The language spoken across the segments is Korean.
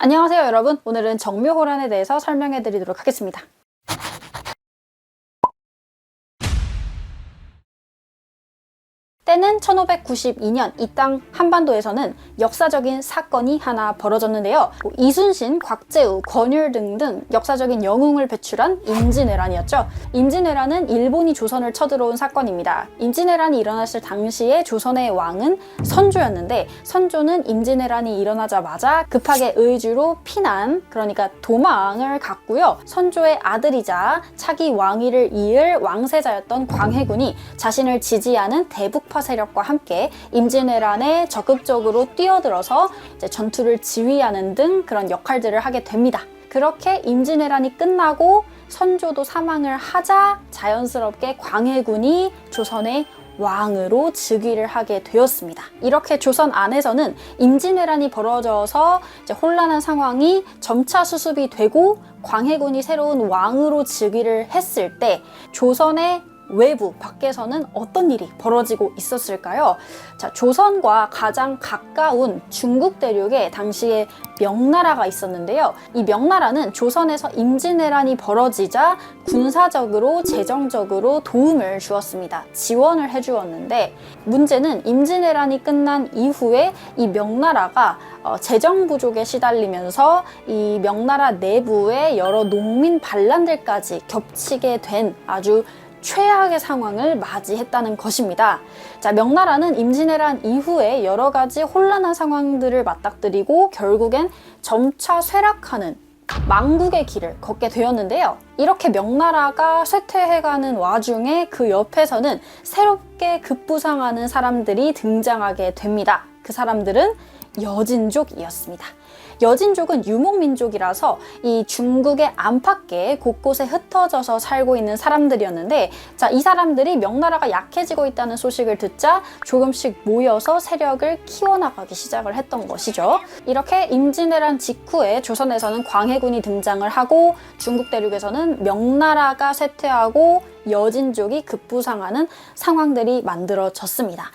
안녕하세요 여러분. 오늘은 정묘호란에 대해서 설명해 드리도록 하겠습니다 때는 1592년 이 땅 한반도에서는 역사적인 사건이 하나 벌어졌는데요. 뭐 이순신, 곽재우, 권율 등등 역사적인 영웅을 배출한 임진왜란이었죠. 임진왜란은 일본이 조선을 쳐들어온 사건입니다. 임진왜란이 일어났을 당시에 조선의 왕은 선조였는데 선조는 임진왜란이 일어나자마자 급하게 의주로 피난, 그러니까 도망을 갔고요. 선조의 아들이자 차기 왕위를 이을 왕세자였던 광해군이 자신을 지지하는 대북파 세력과 함께 임진왜란에 적극적으로 뛰어들어서 전투를 지휘하는 등 그런 역할들을 하게 됩니다. 그렇게 임진왜란이 끝나고 선조도 사망을 하자 자연스럽게 광해군이 조선의 왕으로 즉위를 하게 되었습니다. 이렇게 조선 안에서는 임진왜란이 벌어져서 혼란한 상황이 점차 수습이 되고 광해군이 새로운 왕으로 즉위를 했을 때 조선의 외부 밖에서는 어떤 일이 벌어지고 있었을까요? 자, 조선과 가장 가까운 중국 대륙에 당시에 명나라가 있었는데요. 이 명나라는 조선에서 임진왜란이 벌어지자 군사적으로 재정적으로 도움을 주었습니다. 지원을 해주었는데 문제는 임진왜란이 끝난 이후에 이 명나라가 어, 재정 부족에 시달리면서 이 명나라 내부의 여러 농민 반란들까지 겹치게 된 아주 최악의 상황을 맞이했다는 것입니다. 자, 명나라는 임진왜란 이후에 여러 가지 혼란한 상황들을 맞닥뜨리고 결국엔 점차 쇠락하는 망국의 길을 걷게 되었는데요. 이렇게 명나라가 쇠퇴해가는 와중에 그 옆에서는 새롭게 급부상하는 사람들이 등장하게 됩니다. 그 사람들은 여진족이었습니다. 여진족은 유목민족이라서 이 중국의 안팎에 곳곳에 흩어져서 살고 있는 사람들이었는데 자, 이 사람들이 명나라가 약해지고 있다는 소식을 듣자 조금씩 모여서 세력을 키워나가기 시작을 했던 것이죠. 이렇게 임진왜란 직후에 조선에서는 광해군이 등장을 하고 중국 대륙에서는 명나라가 쇠퇴하고 여진족이 급부상하는 상황들이 만들어졌습니다.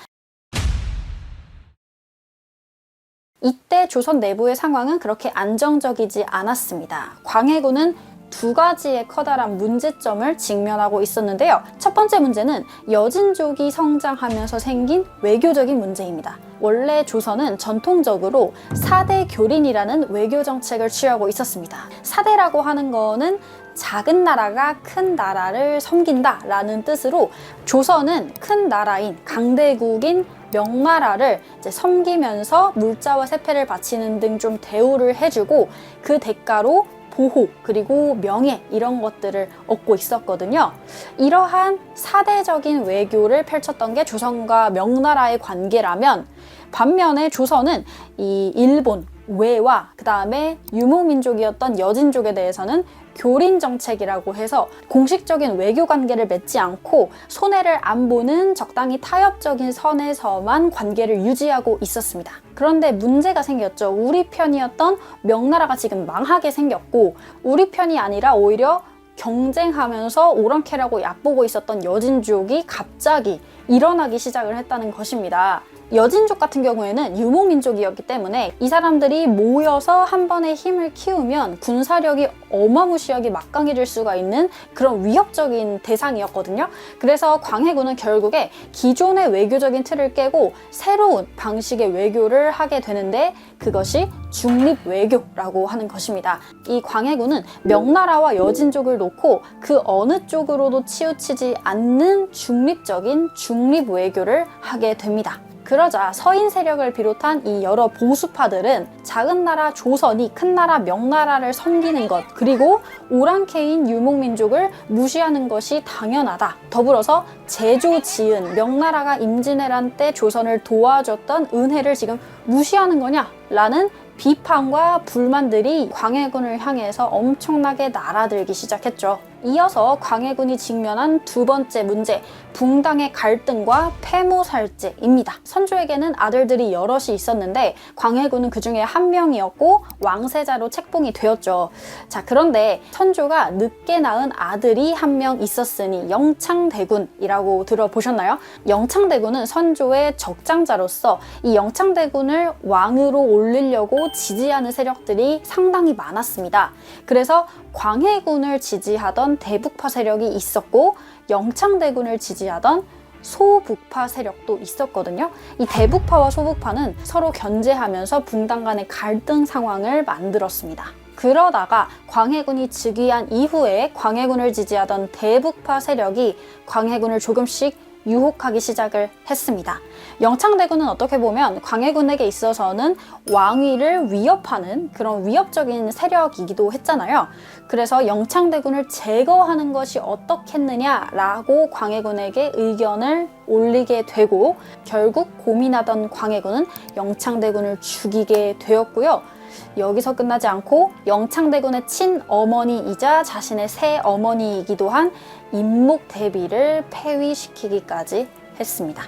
이때 조선 내부의 상황은 그렇게 안정적이지 않았습니다. 광해군은 두 가지의 커다란 문제점을 직면하고 있었는데요. 첫 번째 문제는 여진족이 성장하면서 생긴 외교적인 문제입니다. 원래 조선은 전통적으로 사대 교린이라는 외교 정책을 취하고 있었습니다. 사대라고 하는 거는 작은 나라가 큰 나라를 섬긴다 라는 뜻으로 조선은 큰 나라인 강대국인 명나라를 이제 섬기면서 물자와 세패를 바치는 등 좀 대우를 해주고 그 대가로 보호 그리고 명예 이런 것들을 얻고 있었거든요. 이러한 사대적인 외교를 펼쳤던 게 조선과 명나라의 관계라면 반면에 조선은 이 일본 외와 그 다음에 유목민족이었던 여진족에 대해서는 교린 정책이라고 해서 공식적인 외교 관계를 맺지 않고 손해를 안 보는 적당히 타협적인 선에서만 관계를 유지하고 있었습니다. 그런데 문제가 생겼죠. 우리 편이었던 명나라가 지금 망하게 생겼고 우리 편이 아니라 오히려 경쟁하면서 오랑캐라고 얕보고 있었던 여진족이 갑자기 일어나기 시작을 했다는 것입니다. 여진족 같은 경우에는 유목민족이었기 때문에 이 사람들이 모여서 한 번에 힘을 키우면 군사력이 어마무시하게 막강해질 수가 있는 그런 위협적인 대상이었거든요. 그래서 광해군은 결국에 기존의 외교적인 틀을 깨고 새로운 방식의 외교를 하게 되는데 그것이 중립 외교라고 하는 것입니다. 이 광해군은 명나라와 여진족을 놓고 그 어느 쪽으로도 치우치지 않는 중립적인 중립 외교를 하게 됩니다. 그러자 서인 세력을 비롯한 이 여러 보수파들은 작은 나라 조선이 큰 나라 명나라를 섬기는 것 그리고 오랑캐인 유목민족을 무시하는 것이 당연하다. 더불어서 제조 지은 명나라가 임진왜란 때 조선을 도와줬던 은혜를 지금 무시하는 거냐라는 비판과 불만들이 광해군을 향해서 엄청나게 날아들기 시작했죠. 이어서 광해군이 직면한 두 번째 문제, 붕당의 갈등과 폐모살제입니다. 선조에게는 아들들이 여럿이 있었는데 광해군은 그 중에 한 명이었고 왕세자로 책봉이 되었죠. 자, 그런데 선조가 늦게 낳은 아들이 한 명 있었으니 영창대군이라고 들어보셨나요? 영창대군은 선조의 적장자로서 이 영창대군을 왕으로 올리려고 지지하는 세력들이 상당히 많았습니다. 그래서 광해군을 지지하던 대북파 세력이 있었고 영창대군을 지지하던 소북파 세력도 있었거든요. 이 대북파와 소북파는 서로 견제하면서 붕당 간의 갈등 상황을 만들었습니다. 그러다가 광해군이 즉위한 이후에 광해군을 지지하던 대북파 세력이 광해군을 조금씩 유혹하기 시작을 했습니다. 영창대군은 어떻게 보면 광해군에게 있어서는 왕위를 위협하는 그런 위협적인 세력이기도 했잖아요. 그래서 영창대군을 제거하는 것이 어떻겠느냐라고 광해군에게 의견을 올리게 되고 결국 고민하던 광해군은 영창대군을 죽이게 되었고요. 여기서 끝나지 않고 영창대군의 친어머니이자 자신의 새 어머니이기도 한 임목대비를 폐위시키기까지 했습니다.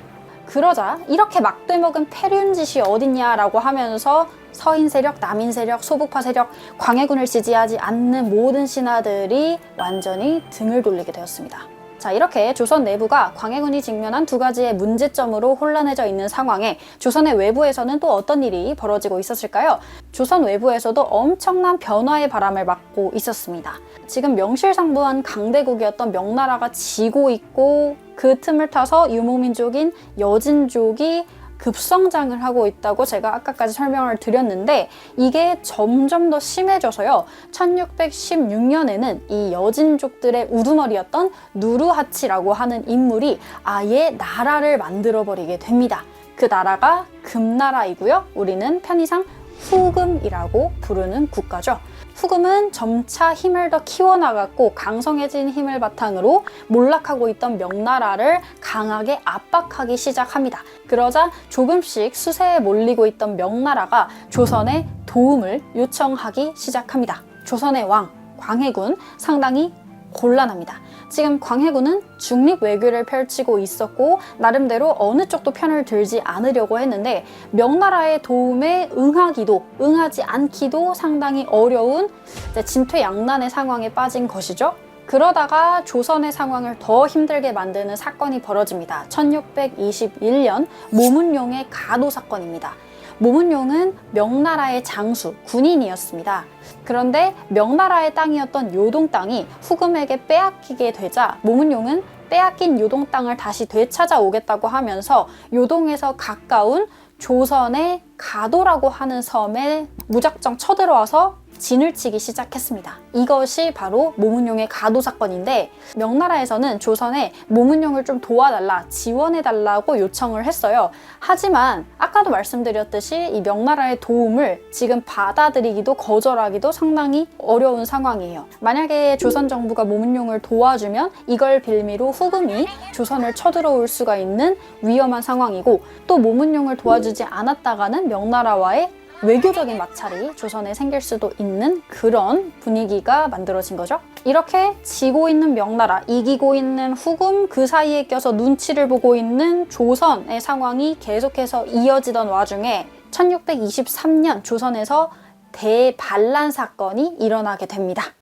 그러자 이렇게 막대먹은 패륜짓이 어딨냐라고 하면서 서인 세력, 남인 세력, 소북파 세력, 광해군을 지지하지 않는 모든 신하들이 완전히 등을 돌리게 되었습니다. 자, 이렇게 조선 내부가 광해군이 직면한 두 가지의 문제점으로 혼란해져 있는 상황에 조선의 외부에서는 또 어떤 일이 벌어지고 있었을까요? 조선 외부에서도 엄청난 변화의 바람을 맞고 있었습니다. 지금 명실상부한 강대국이었던 명나라가 지고 있고 그 틈을 타서 유목민족인 여진족이 급성장을 하고 있다고 제가 아까까지 설명을 드렸는데 이게 점점 더 심해져서요. 1616년에는 이 여진족들의 우두머리였던 누르하치라고 하는 인물이 아예 나라를 만들어 버리게 됩니다. 그 나라가 금나라이고요. 우리는 편의상 후금이라고 부르는 국가죠. 후금은 점차 힘을 더 키워나갔고 강성해진 힘을 바탕으로 몰락하고 있던 명나라를 강하게 압박하기 시작합니다. 그러자 조금씩 수세에 몰리고 있던 명나라가 조선에 도움을 요청하기 시작합니다. 조선의 왕 광해군 상당히 곤란합니다. 지금 광해군은 중립 외교를 펼치고 있었고 나름대로 어느 쪽도 편을 들지 않으려고 했는데 명나라의 도움에 응하기도 응하지 않기도 상당히 어려운 진퇴양난의 상황에 빠진 것이죠. 그러다가 조선의 상황을 더 힘들게 만드는 사건이 벌어집니다. 1621년 모문용의 가도 사건입니다. 모문용은 명나라의 장수, 군인이었습니다. 그런데 명나라의 땅이었던 요동 땅이 후금에게 빼앗기게 되자 모문용은 빼앗긴 요동 땅을 다시 되찾아오겠다고 하면서 요동에서 가까운 조선의 가도라고 하는 섬에 무작정 쳐들어와서 진을 치기 시작했습니다. 이것이 바로 모문용의 가도 사건인데 명나라에서는 조선에 모문용을 좀 도와달라, 지원해달라고 요청을 했어요. 하지만 아까도 말씀드렸듯이 이 명나라의 도움을 지금 받아들이기도 거절하기도 상당히 어려운 상황이에요. 만약에 조선 정부가 모문용을 도와주면 이걸 빌미로 후금이 조선을 쳐들어올 수가 있는 위험한 상황이고 또 모문용을 도와주지 않았다가는 명나라와의 외교적인 마찰이 조선에 생길 수도 있는 그런 분위기가 만들어진 거죠. 이렇게 지고 있는 명나라, 이기고 있는 후금 그 사이에 껴서 눈치를 보고 있는 조선의 상황이 계속해서 이어지던 와중에 1623년 조선에서 대반란 사건이 일어나게 됩니다.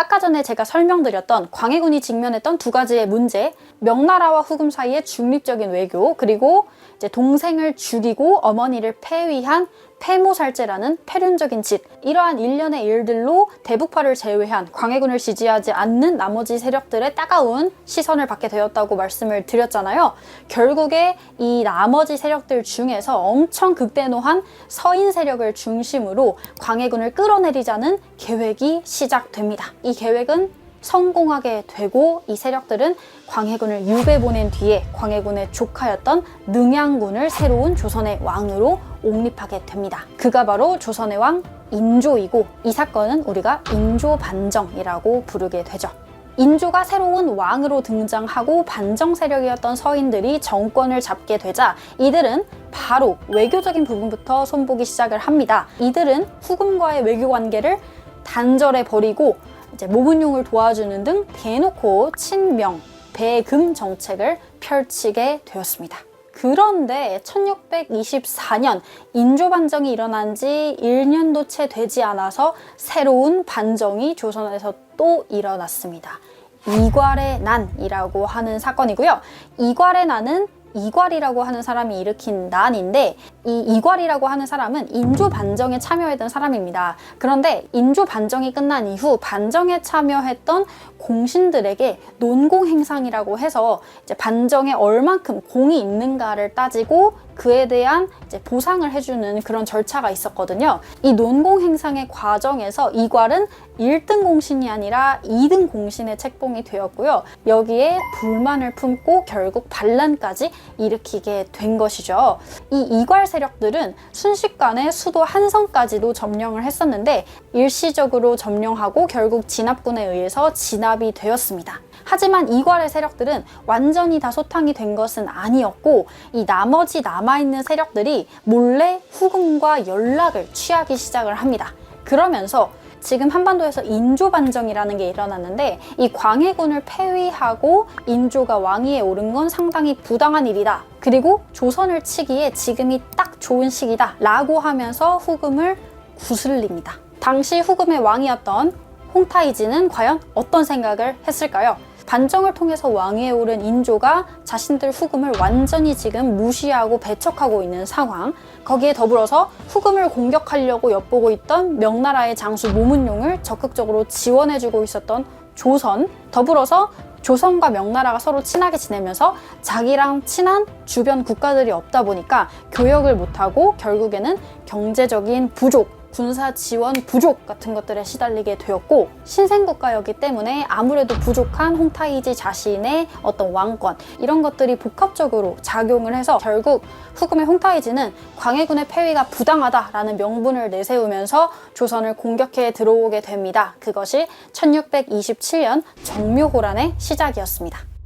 아까 전에 제가 설명드렸던 광해군이 직면했던 두 가지의 문제, 명나라와 후금 사이의 중립적인 외교, 그리고 이제 동생을 죽이고 어머니를 폐위한 폐모살제라는 폐륜적인 짓 이러한 일련의 일들로 대북파를 제외한 광해군을 지지하지 않는 나머지 세력들의 따가운 시선을 받게 되었다고 말씀을 드렸잖아요. 결국에 이 나머지 세력들 중에서 엄청 극대노한 서인 세력을 중심으로 광해군을 끌어내리자는 계획이 시작됩니다. 이 계획은 성공하게 되고 이 세력들은 광해군을 유배 보낸 뒤에 광해군의 조카였던 능양군을 새로운 조선의 왕으로 옹립하게 됩니다. 그가 바로 조선의 왕 인조이고 이 사건은 우리가 인조 반정이라고 부르게 되죠. 인조가 새로운 왕으로 등장하고 반정 세력이었던 서인들이 정권을 잡게 되자 이들은 바로 외교적인 부분부터 손보기 시작을 합니다. 이들은 후금과의 외교 관계를 단절해 버리고 이제 모문용을 도와주는 등 대놓고 친명, 배금 정책을 펼치게 되었습니다. 그런데 1624년 인조 반정이 일어난 지 1년도 채 되지 않아서 새로운 반정이 조선에서 또 일어났습니다. 이괄의 난이라고 하는 사건이고요. 이괄의 난은 이괄이라고 하는 사람이 일으킨 난인데 이 이괄이라고 하는 사람은 인조 반정에 참여했던 사람입니다. 그런데 인조 반정이 끝난 이후 반정에 참여했던 공신들에게 논공 행상이라고 해서 이제 반정에 얼만큼 공이 있는가를 따지고 그에 대한 이제 보상을 해주는 그런 절차가 있었거든요. 이 논공 행상의 과정에서 이괄은 1등 공신이 아니라 2등 공신의 책봉이 되었고요. 여기에 불만을 품고 결국 반란까지 일으키게 된 것이죠. 이 이괄 세력들은 순식간에 수도 한성까지도 점령을 했었는데 일시적으로 점령하고 결국 진압군에 의해서 진압이 되었습니다. 하지만 이괄의 세력들은 완전히 다 소탕이 된 것은 아니었고 이 나머지 남아있는 세력들이 몰래 후금과 연락을 취하기 시작을 합니다. 그러면서 지금 한반도에서 인조 반정이라는 게 일어났는데 이 광해군을 패위하고 인조가 왕위에 오른 건 상당히 부당한 일이다. 그리고 조선을 치기에 지금이 딱 좋은 시기다. 라고 하면서 후금을 구슬립니다. 당시 후금의 왕이었던 홍타이지는 과연 어떤 생각을 했을까요? 반정을 통해서 왕위에 오른 인조가 자신들 후금을 완전히 지금 무시하고 배척하고 있는 상황. 거기에 더불어서 후금을 공격하려고 엿보고 있던 명나라의 장수 모문용을 적극적으로 지원해주고 있었던 조선. 더불어서 조선과 명나라가 서로 친하게 지내면서 자기랑 친한 주변 국가들이 없다 보니까 교역을 못하고 결국에는 경제적인 부족, 군사 지원 부족 같은 것들에 시달리게 되었고 신생국가였기 때문에 아무래도 부족한 홍타이지 자신의 어떤 왕권 이런 것들이 복합적으로 작용을 해서 결국 후금의 홍타이지는 광해군의 패위가 부당하다라는 명분을 내세우면서 조선을 공격해 들어오게 됩니다. 그것이 1627년 정묘호란의 시작이었습니다.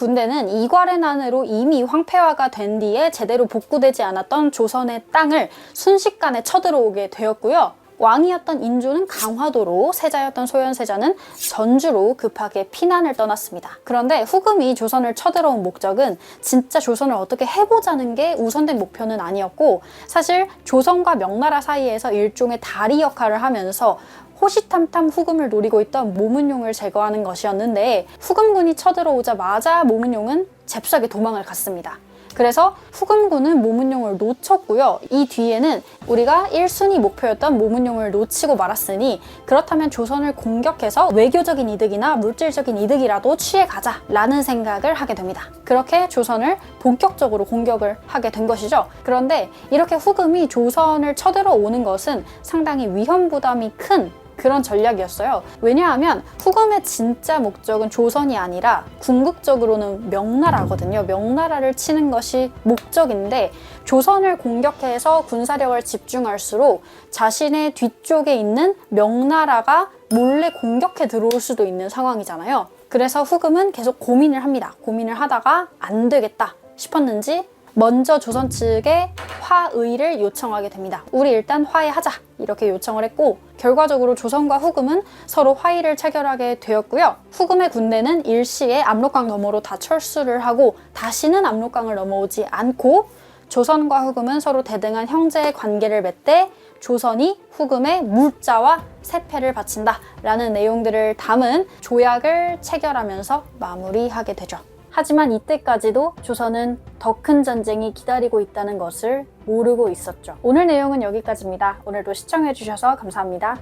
군대는 이괄의 난으로 이미 황폐화가 된 뒤에 제대로 복구되지 않았던 조선의 땅을 순식간에 쳐들어오게 되었고요. 왕이었던 인조는 강화도로, 세자였던 소현세자는 전주로 급하게 피난을 떠났습니다. 그런데 후금이 조선을 쳐들어온 목적은 진짜 조선을 어떻게 해보자는 게 우선된 목표는 아니었고 사실 조선과 명나라 사이에서 일종의 다리 역할을 하면서 호시탐탐 후금을 노리고 있던 모문용을 제거하는 것이었는데 후금군이 쳐들어오자마자 모문용은 잽싸게 도망을 갔습니다. 그래서 후금군은 모문용을 놓쳤고요. 이 뒤에는 우리가 1순위 목표였던 모문용을 놓치고 말았으니 그렇다면 조선을 공격해서 외교적인 이득이나 물질적인 이득이라도 취해가자 라는 생각을 하게 됩니다. 그렇게 조선을 본격적으로 공격을 하게 된 것이죠. 그런데 이렇게 후금이 조선을 쳐들어오는 것은 상당히 위험 부담이 큰 그런 전략이었어요. 왜냐하면 후금의 진짜 목적은 조선이 아니라 궁극적으로는 명나라거든요. 명나라를 치는 것이 목적인데 조선을 공격해서 군사력을 집중할수록 자신의 뒤쪽에 있는 명나라가 몰래 공격해 들어올 수도 있는 상황이잖아요. 그래서 후금은 계속 고민을 합니다. 고민을 하다가 안 되겠다 싶었는지 먼저 조선 측에 화의를 요청하게 됩니다. 우리 일단 화해하자 이렇게 요청을 했고 결과적으로 조선과 후금은 서로 화의를 체결하게 되었고요. 후금의 군대는 일시에 압록강 너머로 다 철수를 하고 다시는 압록강을 넘어오지 않고 조선과 후금은 서로 대등한 형제 관계를 맺되 조선이 후금의 물자와 세패를 바친다 라는 내용들을 담은 조약을 체결하면서 마무리하게 되죠. 하지만 이때까지도 조선은 더 큰 전쟁이 기다리고 있다는 것을 모르고 있었죠. 오늘 내용은 여기까지입니다. 오늘도 시청해주셔서 감사합니다.